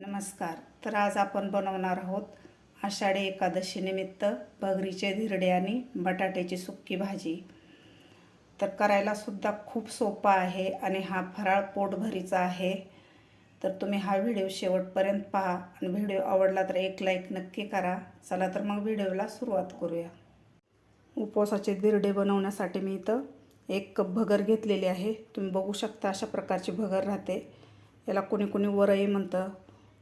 नमस्कार. तर आज आपण बनवणार आहोत आषाढी एकादशीनिमित्त भगरीचे धिरडे आणि बटाट्याची सुक्की भाजी. तर करायला सुद्धा खूप सोपा आहे आणि हा फराळ पोटभरीचा आहे. तर तुम्ही हा व्हिडिओ शेवटपर्यंत पहा आणि व्हिडिओ आवडला तर एक लाईक नक्की करा. चला तर मग व्हिडिओला सुरुवात करूया. उपवासाचे धिरडे बनवण्यासाठी मी इथं एक कप भगर घेतलेली आहे. तुम्ही बघू शकता अशा प्रकारची भगर राहते. याला कोणी कोणी वरई म्हणतं.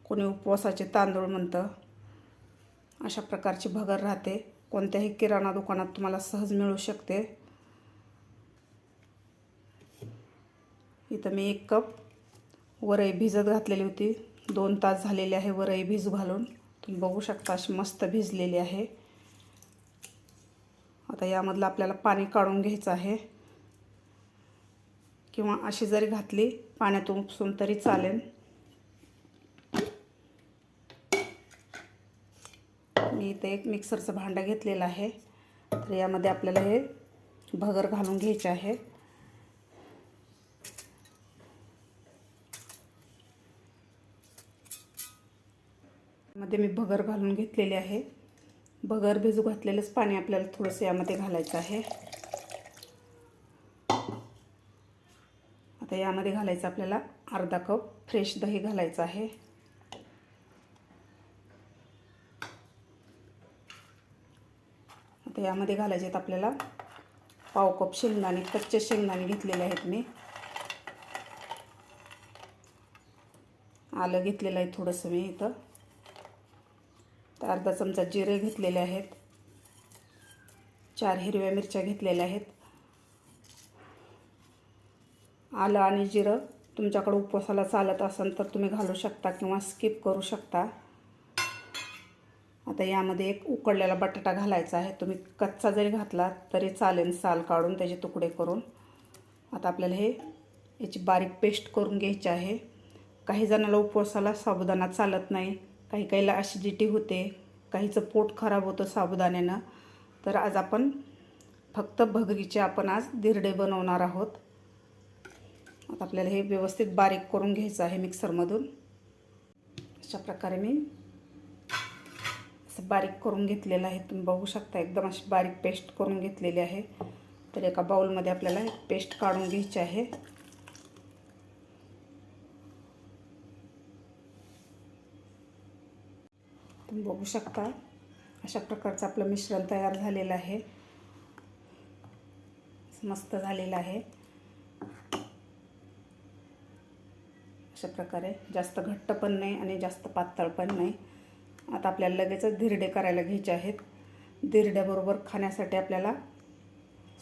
कोणी उपवासाचे तांदूळ म्हणतं अशा प्रकारची भगर राहते. कोणत्याही किराणा दुकानात तुम्हाला सहज मिळू शकते. इथं मी एक कप वरई भिजत घातलेली होती. दोन तास झालेले आहे वरई भिजू घालून. तुम्ही बघू शकता अशी मस्त भिजलेली आहे. आता यामधलं आपल्याला पाणी काढून घ्यायचं आहे. किंवा अशी जरी घातली पाण्यातून उपसून तरी चालेल मी इथे एक मिक्सरचं भांडं घेतलेलं आहे. तर यामध्ये आपल्याला हे भगर घालून घ्यायचे आहे. मध्ये मी भगर घालून घेतलेली आहे. भगर भिजू घातलेलंच पाणी आपल्याला थोडंसं यामध्ये घालायचं आहे. आता यामध्ये घालायचं आपल्याला अर्धा कप फ्रेश दही घालायचं आहे. तर यामध्ये घालायचे आहेत आपल्याला पाव कप शेंगदाणे कच्चे शेंगदाणे घेतलेले आहेत मी. आलं घेतलेलं आहे थोडंसं मी इथं. तर अर्धा चमचा जिरे घेतलेले आहेत. चार हिरव्या मिरच्या घेतलेल्या आहेत. आलं आणि जिरं. तुमच्याकडं उपवासाला चालत असेल तर तुम्ही घालू शकता किंवा स्किप करू शकता. आता यामध्ये एक उकडलेला बटाटा घालायचा आहे. तुम्ही कच्चा जरी घातला तरी चालेल साल काढून त्याचे तुकडे करून. आता आपल्याला हे याची बारीक पेस्ट करून घ्यायची आहे. काही जणाला उपवासाला साबुदाणा चालत नाही. काही काहीला ॲसिडिटी होते. काहीचं पोट खराब होतं साबुदाण्यानं. तर आज आपण फक्त भगरीचे आपण आज धिरडे बनवणार आहोत. आता आपल्याला हे व्यवस्थित बारीक करून घ्यायचं आहे मिक्सरमधून अशा प्रकारे मी असं बारीक करून घेतलेलं आहे. तुम्ही बघू शकता एकदम अशी बारीक पेस्ट करून घेतलेली आहे. तर एका बाउलमध्ये आपल्याला पेस्ट काढून घ्यायची आहे. तुम्ही बघू शकता अशा प्रकारचं आपलं मिश्रण तयार झालेलं आहे. मस्त झालेलं आहे. अशा प्रकारे जास्त घट्ट पण नाही आणि जास्त पातळ पण नाही. आता आपल्याला लगेचच धिरडे करायला घ्यायचे आहेत. धिरड्याबरोबर खाण्यासाठी आपल्याला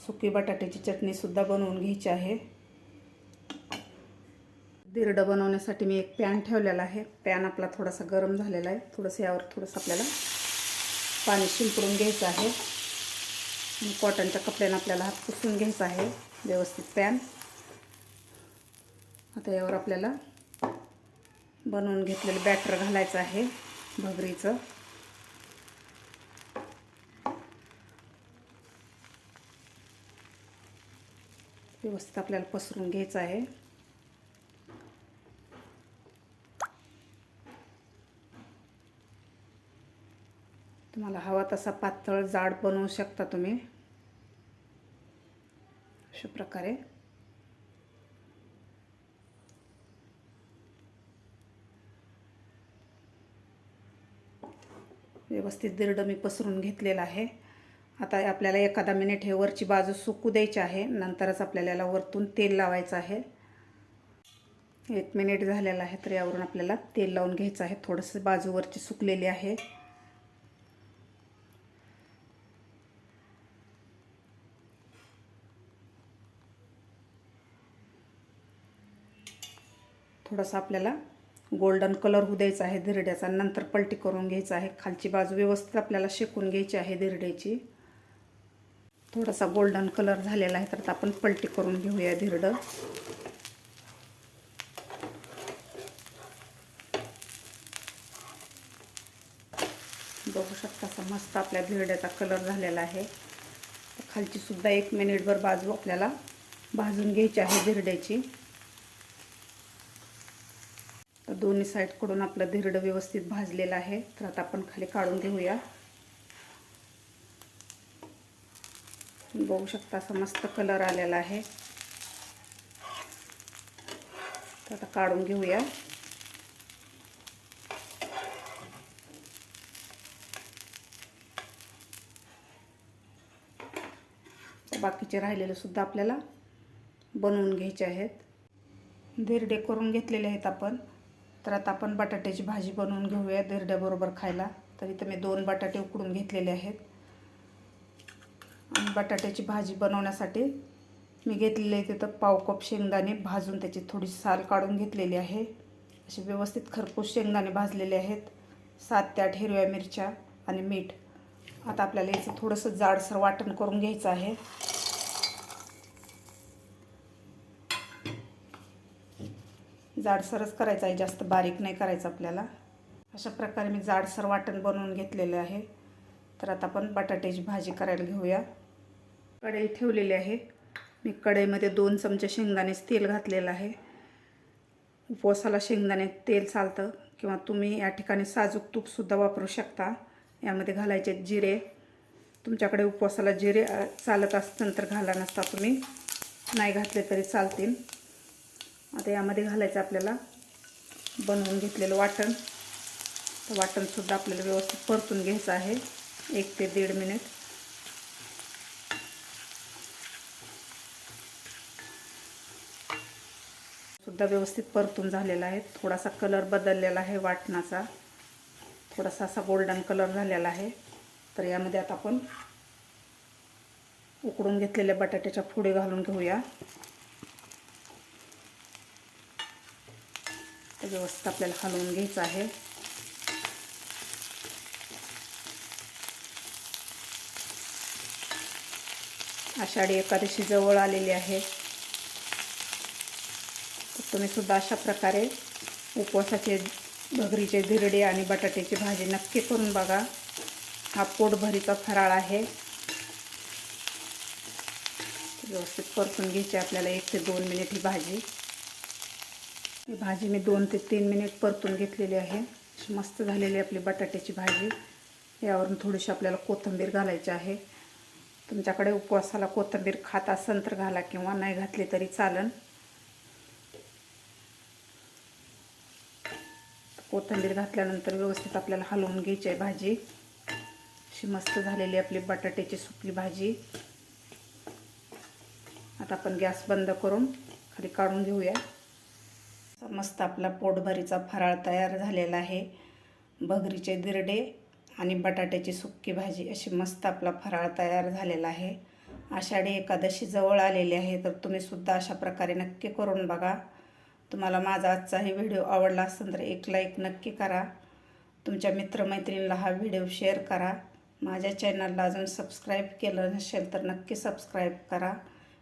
सुकी बटाट्याची चटणीसुद्धा बनवून घ्यायची आहे. धिरडं बनवण्यासाठी मी एक पॅन ठेवलेला आहे. पॅन आपला थोडासा गरम झालेला आहे. थोडंसं यावर थोडंसं आपल्याला पाणी शिंपडून घ्यायचं आहे. आणि कॉटनच्या कपड्यानं आपल्याला हात पुसून घ्यायचा आहे. व्यवस्थित पॅन. आता यावर आपल्याला बनवून घेतलेलं बॅटर घालायचं आहे. भगरीचं व्यवस्थित आपल्याला पसरून घ्यायचं आहे. तुम्हाला हवा तसा पातळ जाड बनवू शकता तुम्ही. अशा प्रकारे. व्यवस्थित दिरडं मी पसरून घेतलेलं आहे. आता आपल्याला एखादा मिनिट हे वरची बाजू सुकू द्यायची आहे. नंतरच आपल्याला याला वरतून तेल लावायचं आहे. एक मिनिट झालेला आहे तर यावरून आपल्याला तेल लावून घ्यायचं आहे. थोडंसं बाजूवरची सुकलेली आहे. थोडंसं आपल्याला गोल्डन कलर होऊ द्यायचा आहे धिरड्याचा नंतर पलटी करून घ्यायचा आहे. खालची बाजू व्यवस्थित आपल्याला शेकून घ्यायची आहे धिरड्याची थोडासा गोल्डन कलर झालेला आहे तर आपण पलटी करून घेऊया धिरडं बघू शकता असा मस्त आपल्या धिरड्याचा कलर झालेला आहे. खालची सुद्धा एक मिनिटभर बाजू आपल्याला भाजून घ्यायची आहे धिरड्याची दोन्ही साईडकडून आपलं धिरडं व्यवस्थित भाजलेलं आहे. तर आता आपण खाली काढून घेऊया. बघू शकता असा मस्त कलर आलेला आहे. तर आता काढून घेऊया. बाकीचे राहिलेले सुद्धा आपल्याला बनवून घ्यायचे आहेत. धिरडे करून घेतलेले आहेत आपण. तर आता आपण बटाट्याची भाजी बनवून घेऊया धिरड्याबरोबर खायला. तर इथं मी दोन बटाटे उकडून घेतलेले आहेत. आणि बटाट्याची भाजी बनवण्यासाठी मी घेतलेले तिथं पाव कप शेंगदाणे भाजून त्याची थोडी साल काढून घेतलेली आहे. असे व्यवस्थित खरपूस शेंगदाणे भाजलेले आहेत. सात ते आठ हिरव्या मिरच्या आणि मीठ. आता आपल्याला याचं थोडंसं जाडसर वाटण करून घ्यायचं आहे. जाडसरच करायचं आहे जास्त बारीक नाही करायचं आपल्याला. अशा प्रकारे मी जाडसर वाटण बनवून घेतलेलं आहे. तर आता आपण बटाट्याची भाजी करायला घेऊया. कढई ठेवलेली आहे. मी कढईमध्ये दोन चमचे शेंगदाणेच तेल घातलेलं आहे. उपवासाला शेंगदाणे तेल चालतं किंवा तुम्ही या ठिकाणी साजूक तूपसुद्धा वापरू शकता. यामध्ये घालायचे जिरे. तुमच्याकडे उपवासाला जिरे चालत असतं तर घाला नसता तुम्ही. नाही घातले तरी चालतील. आता यामध्ये घालायचं आपल्याला बनवून घेतलेलं वाटण. तर वाटणसुद्धा आपल्याला व्यवस्थित परतून घ्यायचं आहे. एक ते दीड मिनिट. सुद्धा व्यवस्थित परतून झालेला आहे. थोडासा कलर बदललेला आहे वाटणाचा. थोडासा असा गोल्डन कलर झालेला आहे. तर यामध्ये आता आपण उकडून घेतलेल्या बटाट्याच्या फोडी घालून घेऊया. व्यवस्थित आपल्याला हलवून घ्यायचं आहे. आषाढी एकादशी जवळ आलेली आहे. तुम्ही सुद्धा अशा प्रकारे उपवासाचे भगरीचे धिरडे आणि बटाट्याची भाजी नक्की करून बघा. हा पोटभरीचा फराळ आहे. व्यवस्थित परतून घ्यायची आपल्याला एक ते दोन मिनिट ही भाजी. ही भाजी मी दोन ते तीन मिनिट परतून घेतलेली आहे. मस्त झालेली आपली बटाट्याची भाजी. यावरून थोडीशी आपल्याला कोथिंबीर घालायची आहे. तुमच्याकडे उपवासाला कोथिंबीर खात असेल तर घाला किंवा नाही घातली तरी चालन. कोथिंबीर घातल्यानंतर व्यवस्थित आपल्याला हलवून घ्यायची आहे भाजी. अशी मस्त झालेली आपली बटाट्याची सुकली भाजी. आता आपण गॅस बंद करून खाली काढून घेऊया. मस्त आपला पोटभरीचा फराळ तयार झालेला आहे. भगरीचे दिरडे आणि बटाट्याची सुक्की भाजी अशी मस्त आपला फराळ तयार झालेला आहे. आषाढी एकादशी जवळ आलेली आहे तर तुम्हीसुद्धा अशा प्रकारे नक्की करून बघा. तुम्हाला माझा आजचाही व्हिडिओ आवडला असेल तर एक लाईक नक्की करा. तुमच्या मित्रमैत्रिणीला हा व्हिडिओ शेअर करा. माझ्या चॅनलला अजून सबस्क्राईब केलं नसेल तर नक्की सबस्क्राईब करा.